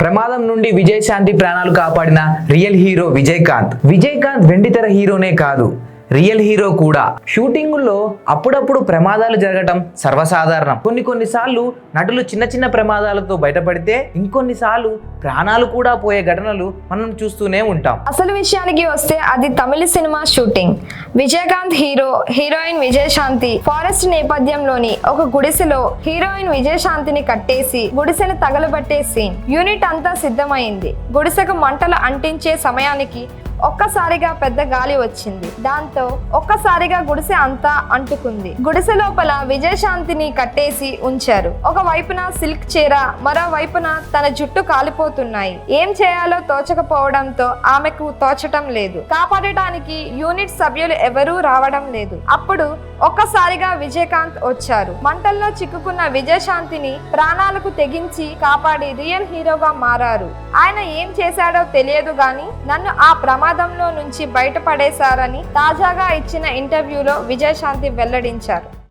ప్రమాదం నుండి విజయశాంతి ప్రాణాలు కాపాడిన రియల్ హీరో విజయకాంత్. విజయకాంత్ వెండితెర హీరోనే కాదు. రియల్ హీరో కూడా. షూటింగుల్లో అప్పుడప్పుడు ప్రమాదాలు జరగటం సర్వసాధారణం. కొన్ని కొన్నిసార్లు నటులు చిన్న చిన్న ప్రమాదాలతో బయటపడితే ఇంకొన్నిసార్లు ప్రాణాలు కూడా పోయే ఘటనలు మనం చూస్తూనే ఉంటాం. అసలు విషయానికి వస్తే అది Tamil cinema shooting. Vijayakanth hero heroine Vijayashanti forest నేపథ్యంలోని ఒక గుడిసెలో హీరోయిన్ విజయశాంతిని కట్టేసి గుడిసెను తగలబట్టే సీన్. యూనిట్ అంతా సిద్ధమైంది. గుడిసెకు మంటలు అంటించే సమయానికి ఒక్కసారిగా పెద్ద గాలి వచ్చింది. దాంతో ఒక్కసారిగా గుడిసె అంతా అంటుకుంది. గుడిసె లోపల విజయశాంతిని కట్టేసి ఉంచారు. ఒక వైపున సిల్క్ చీర మరోవైపున తన జుట్టు కాలిపోతున్నాయి. ఏం చేయాలో తోచకపోవడంతో ఆమెకు తోచటం లేదు. కాపాడటానికి యూనిట్ సభ్యులు ఎవరూ రావడం లేదు. అప్పుడు ఒక్కసారిగా విజయకాంత్ వచ్చారు. మంటల్లో చిక్కుకున్న విజయశాంతిని ప్రాణాలకు తెగించి కాపాడి రియల్ హీరోగా మారారు. ఆయన ఏం చేశాడో తెలియదు గాని నన్ను ఆ ప్రమాదంలో నుంచి బయటపడేశారని తాజాగా ఇచ్చిన ఇంటర్వ్యూలో విజయశాంతి వెల్లడించారు.